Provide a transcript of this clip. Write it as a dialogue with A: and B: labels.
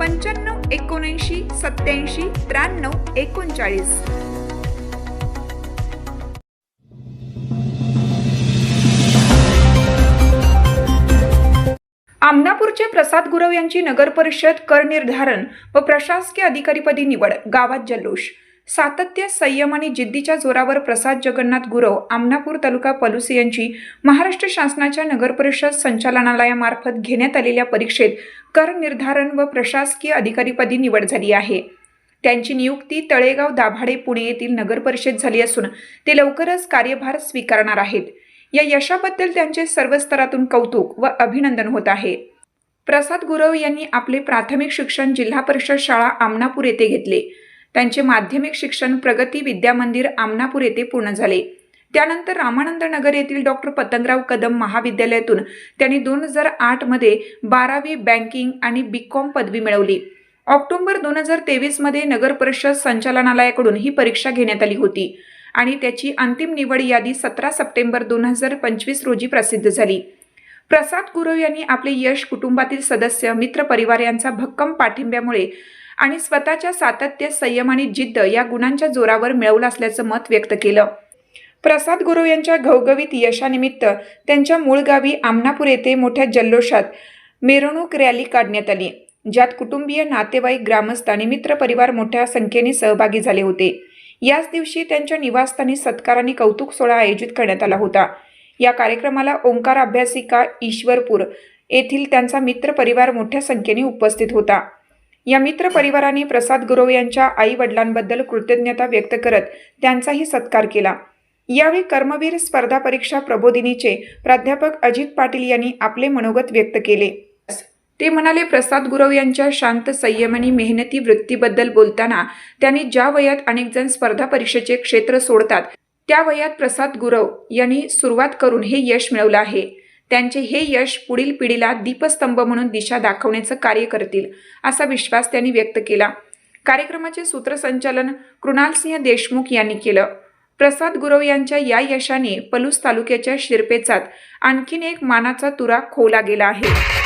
A: पंच्याण्णव एकोणऐंशी सत्याऐंशी त्र्याण्णव एकोणचाळीस. आमनापूरचे प्रसाद गुरव यांची नगर परिषद कर निर्धारण व प्रशासकीय अधिकारीपदी निवड गावात जल्लोष सातत्य संयम आणि जिद्दीच्या जोरावर प्रसाद जगन्नाथ गुरव आमनापूर तालुका पलुसी यांची महाराष्ट्र शासनाच्या नगरपरिषद संचालनालयामार्फत घेण्यात आलेल्या परीक्षेत कर निर्धारण व प्रशासकीय अधिकारीपदी निवड झाली आहे. त्यांची नियुक्ती तळेगाव दाभाडे पुणे येथील नगरपरिषद झाली असून ते लवकरच कार्यभार स्वीकारणार आहेत. या यशाबद्दल त्यांचे सर्व स्तरातून कौतुक व अभिनंदन होत आहे. प्रसाद गुरव यांनी आपले प्राथमिक शिक्षण जिल्हा परिषद शाळा आमनापूर येथे घेतले. त्यांचे माध्यमिक शिक्षण प्रगती विद्या मंदिर आमनापूर येथे पूर्ण झाले. त्यानंतर रामानंद नगर येथील डॉक्टर पतंगराव कदम महाविद्यालयातून त्यांनी दोन हजार आठमध्ये बारावी बँकिंग आणि बी कॉम पदवी मिळवली. ऑक्टोबर दोन हजार तेवीसमध्ये नगर परिषद संचालनालयाकडून ही परीक्षा घेण्यात आली होती आणि त्याची अंतिम निवड यादी सतरा सप्टेंबर दोन हजार पंचवीस रोजी प्रसिद्ध झाली. प्रसाद गुरव यांनी आपले यश कुटुंबातील सदस्य मित्र परिवार यांचा भक्कम पाठिंब्यामुळे आणि स्वतःच्या सातत्य संयम आणि जिद्द या गुणांच्या जोरावर मिळवलं असल्याचं मत व्यक्त केलं. प्रसाद गुरव यांच्या घवघवीत यशानिमित्त त्यांच्या मूळ गावी आमनापूर येथे मोठ्या जल्लोषात मिरवणूक रॅली काढण्यात आली ज्यात कुटुंबीय नातेवाईक ग्रामस्थ आणि मित्रपरिवार मोठ्या संख्येने सहभागी झाले होते. याच दिवशी त्यांच्या निवासस्थानी सत्कार आणि कौतुक सोहळा आयोजित करण्यात आला होता. या कार्यक्रमाला ओंकार अभ्यासिका ईश्वरपूर येथील त्यांचा मित्रपरिवार मोठ्या संख्येने उपस्थित होता. या मित्रपरिवाराने प्रसाद गुरव यांच्या आई वडिलांबद्दल कृतज्ञता व्यक्त करत त्यांचाही सत्कार केला. यावेळी कर्मवीर स्पर्धा परीक्षा प्रबोधिनीचे प्राध्यापक अजित पाटील यांनी आपले मनोगत व्यक्त केले. ते म्हणाले प्रसाद गुरव यांच्या शांत संयम आणि मेहनती वृत्तीबद्दल बोलताना त्यांनी ज्या वयात अनेकजण स्पर्धा परीक्षेचे क्षेत्र सोडतात त्या वयात प्रसाद गुरव यांनी सुरुवात करून हे यश मिळवलं आहे. त्यांचे हे यश पुढील पिढीला दीपस्तंभ म्हणून दिशा दाखवण्याचं कार्य करतील असा विश्वास त्यांनी व्यक्त केला. कार्यक्रमाचे सूत्रसंचालन कृणालसिंह देशमुख यांनी केलं. प्रसाद गुरव यांच्या या यशाने पलूस तालुक्याच्या शिरपेचात आणखीन एक मानाचा तुरा खोवला गेला आहे.